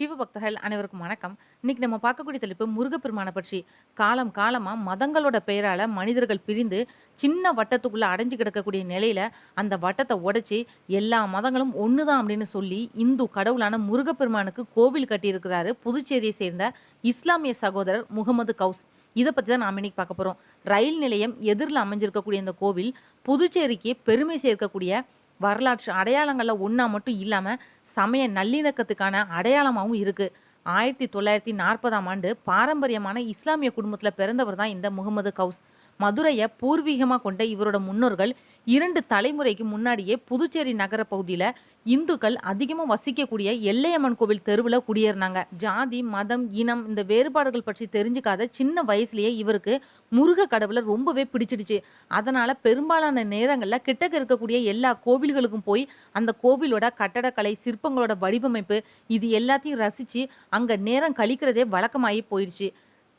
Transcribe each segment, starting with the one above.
சிவபக்தர்கள் அனைவருக்கும் வணக்கம். இன்னைக்கு நம்ம பார்க்கக்கூடிய தலைப்பு முருகப்பெருமானை பற்றி. காலம் காலமாக மதங்களோட பெயரால் மனிதர்கள் பிரிந்து சின்ன வட்டத்துக்குள்ளே அடைஞ்சு கிடக்கக்கூடிய நிலையில் அந்த வட்டத்தை உடைச்சி எல்லா மதங்களும் ஒன்று தான் அப்படின்னு சொல்லி இந்து கடவுளான முருகப்பெருமானுக்கு கோவில் கட்டியிருக்கிறாரு புதுச்சேரியை சேர்ந்த இஸ்லாமிய சகோதரர் முகமது கவுஸ். இதை பற்றி தான் நாம் இன்னைக்கு பார்க்க போகிறோம் ரயில் நிலையம் எதிரில் அமைஞ்சிருக்கக்கூடிய இந்த கோவில் புதுச்சேரிக்கு பெருமை சேர்க்கக்கூடிய வரலாற்று அடையாளங்களில் ஒன்றா மட்டும் இல்லாமல் சமய நல்லிணக்கத்துக்கான அடையாளமாகவும் இருக்குது ஆயிரத்தி தொள்ளாயிரத்தி நாற்பதாம் ஆண்டு பாரம்பரியமான இஸ்லாமிய குடும்பத்தில் பிறந்தவர் தான் இந்த முகமது கவுஸ். மதுரையை பூர்வீகமாக கொண்ட இவரோட முன்னோர்கள் இரண்டு தலைமுறைக்கு முன்னாடியே புதுச்சேரி நகர பகுதியில் இந்துக்கள் அதிகமாக வசிக்கக்கூடிய எல்லையம்மன் கோவில் தெருவில் குடியேறினாங்க. ஜாதி மதம் இனம் இந்த வேறுபாடுகள் பற்றி தெரிஞ்சுக்காத சின்ன வயசுலேயே இவருக்கு முருக கடவுளை ரொம்பவே பிடிச்சிடுச்சு. அதனால் பெரும்பாலான நேரங்களில் கிட்டக்க இருக்கக்கூடிய எல்லா கோவில்களுக்கும் போய் அந்த கோவிலோட கட்டடக்கலை சிற்பங்களோட வடிவமைப்பு இது எல்லாத்தையும் ரசித்து அங்கே நேரம் கழிக்கிறதே வழக்கமாகி போயிடுச்சு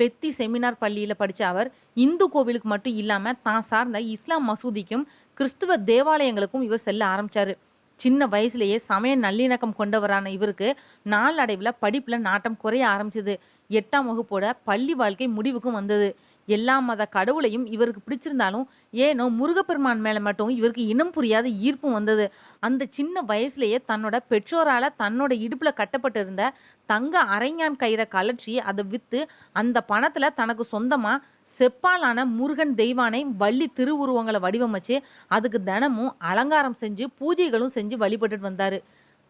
பெத்தி செமினார் பள்ளியில் படித்த அவர் இந்து கோவிலுக்கு மட்டும் இல்லாமல் தான் சார்ந்த இஸ்லாம் மசூதிக்கும் கிறிஸ்துவ தேவாலயங்களுக்கும் இவர் செல்ல ஆரம்பித்தார் சின்ன வயசுலேயே சமய நல்லிணக்கம் கொண்டவரான இவருக்கு நாளடைவில் படிப்பில் நாட்டம் குறைய ஆரம்பிச்சது. எட்டாம் வகுப்போட பள்ளி வாழ்க்கை முடிவுக்கும் வந்தது. எல்லா மத கடவுளையும் இவருக்கு பிடிச்சிருந்தாலும் ஏனோ முருகப்பெருமான் மேலே மட்டும் இவருக்கு இனம் புரியாத ஈர்ப்பும் வந்தது. அந்த சின்ன வயசுலேயே தன்னோட பெற்றோரால் தன்னோட இடுப்பில் கட்டப்பட்டிருந்த தங்க அரைஞான் கயிறை கலற்றி அதை விற்று அந்த பணத்தில் தனக்கு சொந்தமாக செப்பாலான முருகன் தெய்வானை வள்ளி திருவுருவங்களை வடிவமைச்சு அதுக்கு தினமும் அலங்காரம் செஞ்சு பூஜைகளும் செஞ்சு வழிபட்டுட்டு வந்தார்.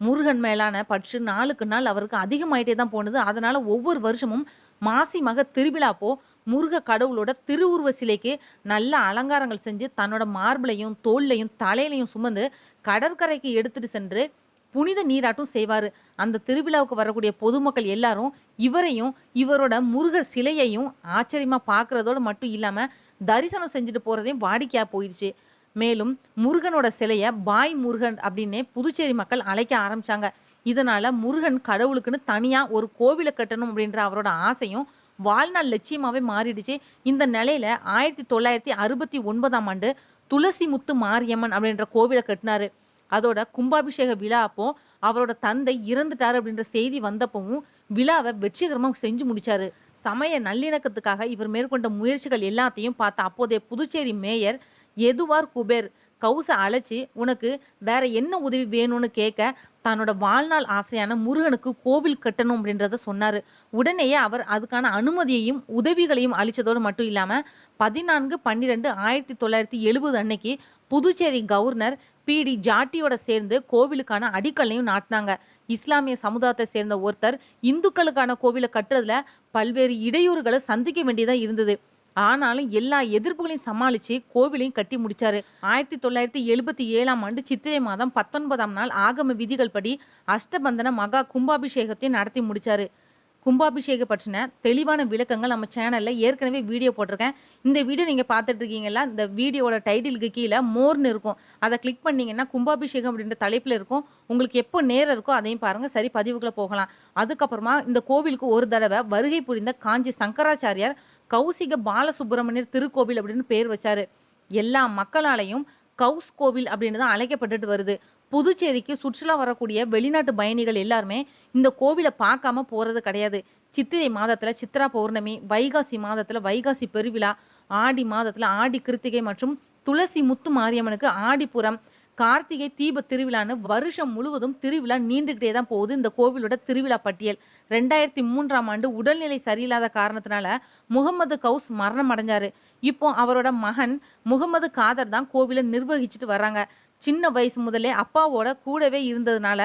முருகன் மேலான பற்று நாளுக்கு நாள் அவருக்கு அதிகமாயிட்டே தான் போனது. அதனால ஒவ்வொரு வருஷமும் மாசி மக திருவிழாப்போ முருக கடவுளோட திருவுருவ சிலைக்கு நல்ல அலங்காரங்கள் செஞ்சு தன்னோட மார்பிளையும் தோல்லையும் தலையிலையும் சுமந்து கடற்கரைக்கு எடுத்துட்டு சென்று புனித நீராட்டும் செய்வார். அந்த திருவிழாவுக்கு வரக்கூடிய பொதுமக்கள் எல்லாரும் இவரையும் இவரோட முருகர் சிலையையும் ஆச்சரியமாக பார்க்குறதோடு மட்டும் இல்லாமல் தரிசனம் செஞ்சுட்டு போகிறதையும் வாடிக்கையாக போயிடுச்சு. மேலும் முருகனோட சிலையை பாய் முருகன் அப்படின்னே புதுச்சேரி மக்கள் அழைக்க ஆரம்பிச்சாங்க. இதனால முருகன் கடவுளுக்குன்னு தனியாக ஒரு கோவிலை கட்டணும் அப்படின்ற அவரோட ஆசையும் வாழ்நாள் லட்சியமாகவே மாறிடுச்சு. இந்த நிலையில ஆயிரத்தி தொள்ளாயிரத்தி அறுபத்தி ஒன்பதாம் ஆண்டு துளசி முத்து மாரியம்மன் அப்படின்ற கோவிலை கட்டினாரு. அதோட கும்பாபிஷேக விழா அப்போ அவரோட தந்தை இறந்துட்டாரு அப்படின்ற செய்தி வந்தப்பவும் விழாவை வெற்றிகரமாக செஞ்சு முடிச்சாரு. சமய நல்லிணக்கத்துக்காக இவர் மேற்கொண்ட முயற்சிகள் எல்லாத்தையும் பார்த்த அப்போதைய புதுச்சேரி மேயர் எதுவார் குபேர்? கவுசை அழைச்சி உனக்கு வேற என்ன உதவி வேணும்னு கேட்க தன்னோட வாழ்நாள் ஆசையான முருகனுக்கு கோவில் கட்டணும் அப்படின்றத சொன்னார். உடனேயே அவர் அதுக்கான அனுமதியையும் உதவிகளையும் அளித்ததோடு மட்டும் இல்லாமல் பதினான்கு பன்னிரெண்டு ஆயிரத்தி தொள்ளாயிரத்தி எழுபது அன்னைக்கு புதுச்சேரி கவர்னர் பிடி ஜாட்டியோட சேர்ந்து கோவிலுக்கான அடிக்கல்லையும் நாட்டினாங்க. இஸ்லாமிய சமுதாயத்தை சேர்ந்த ஒருத்தர் இந்துக்களுக்கான கோவிலை கட்டுறதுல பல்வேறு இடையூறுகளை சந்திக்க வேண்டியதாக இருந்தது. ஆனாலும் எல்லா எதிர்ப்புகளையும் சமாளித்து கோவிலையும் கட்டி முடித்தார் ஆயிரத்தி தொள்ளாயிரத்தி எழுபத்தி ஏழாம் ஆண்டு சித்திரை மாதம் பத்தொன்பதாம் நாள் ஆகம விதிகள் படி அஷ்டபந்தன மகா கும்பாபிஷேகத்தை நடத்தி முடித்தார் கும்பாபிஷேக பற்றின தெளிவான விளக்கங்கள் நம்ம சேனலில் ஏற்கனவே வீடியோ போட்டிருக்கேன். இந்த வீடியோ நீங்கள் பார்த்துட்டு இருக்கீங்களா இந்த வீடியோவோட டைட்டிலுக்கு கீழே மோர்னு இருக்கும். அதை கிளிக் பண்ணிங்கன்னா கும்பாபிஷேகம் அப்படின்ற தலைப்பில் இருக்கும். உங்களுக்கு எப்போ நேரம் இருக்கோ அதையும் பாருங்கள் சரி பதிவுக்குள்ளே போகலாம். அதுக்கப்புறமா இந்த கோவிலுக்கு ஒரு தடவை வருகை புரிந்த காஞ்சி சங்கராச்சாரியார் கௌசிக பாலசுப்பிரமணியர் திருக்கோவில் அப்படின்னு பேர் வச்சார். எல்லா மக்களாலையும் கவுஸ் கோவில் அப்படின்னு தான் அழைக்கப்பட்டுட்டு வருது. புதுச்சேரிக்கு சுற்றுலா வரக்கூடிய வெளிநாட்டு பயணிகள் எல்லாருமே இந்த கோவிலை பார்க்காம போகிறது கிடையாது. சித்திரை மாதத்தில் சித்ரா பௌர்ணமி வைகாசி மாதத்தில் வைகாசி பெருவிழா ஆடி மாதத்தில் ஆடி கிருத்திகை மற்றும் துளசி முத்து மாரியம்மனுக்கு ஆடிப்புறம் கார்த்திகை தீப திருவிழான்னு வருஷம் முழுவதும் திருவிழா நீண்டுகிட்டே தான் போகுது. இந்த கோவிலோட திருவிழா பட்டியல். ரெண்டாயிரத்தி மூன்றாம் ஆண்டு உடல்நிலை சரியில்லாத காரணத்தினால முகமது கவுஸ் மரணம் அடைஞ்சாரு. இப்போ அவரோட மகன் முகமது காதர் தான் கோவிலை நிர்வகிச்சுட்டு வர்றாங்க. சின்ன வயசு முதலே அப்பாவோட கூடவே இருந்ததுனால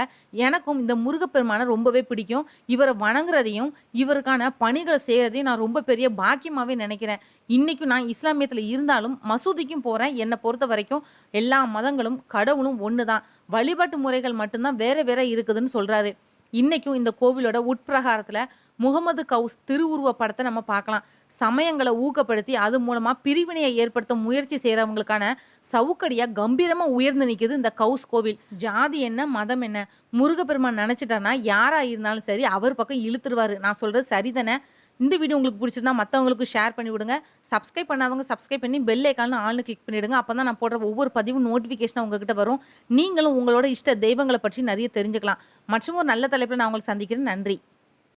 எனக்கும் இந்த முருகப்பெருமானை ரொம்பவே பிடிக்கும். இவரை வணங்குறதையும் இவருக்கான பணிகளை செய்கிறதையும் நான் ரொம்ப பெரிய பாக்கியமாகவே நினைக்கிறேன். இன்றைக்கும் நான் இஸ்லாமியத்தில் இருந்தாலும் மசூதிக்கும் போகிறேன் என்னை பொறுத்த வரைக்கும் எல்லா மதங்களும் கடவுளும் ஒன்று தான் வழிபாட்டு முறைகள் மட்டும்தான் வேற வேற இருக்குதுன்னு சொல்கிறாரு இன்றைக்கும் இந்த கோவிலோட உட்பிரகாரத்தில் முகமது கவுஸ் திருவுருவ படத்தை நம்ம பார்க்கலாம். சமயங்களை ஊக்கப்படுத்தி அது மூலமாக பிரிவினையை ஏற்படுத்த முயற்சி செய்கிறவங்களுக்கான சவுக்கடியாக கம்பீரமாக உயர்ந்து நிற்கிது இந்த கவுஸ் கோவில். ஜாதி என்ன மதம் என்ன? முருகப்பெருமான் நினச்சிட்டான்னா யாராக இருந்தாலும் சரி அவர் பக்கம் இழுத்துருவார். நான் சொல்கிறது சரிதானே? இந்த வீடியோ உங்களுக்கு பிடிச்சிருந்தா மற்றவங்களுக்கு ஷேர் பண்ணி விடுங்க. சப்ஸ்கிரைப் பண்ணாதவங்க சப்ஸ்கிரைப் பண்ணி பெல் ஐக்கானு ஆள்னு கிளிக் பண்ணிவிடுங்க அப்போ தான் நான் போடுற ஒவ்வொரு பதிவும் நோட்டிஃபிகேஷனாக உங்ககிட்ட வரும். நீங்களும் உங்களோட இஷ்ட தெய்வங்களை பற்றி நிறைய தெரிஞ்சுக்கலாம். மற்றும் ஒரு நல்ல தலைப்பில் நான் உங்களுக்கு சந்திக்கிறேன். நன்றி.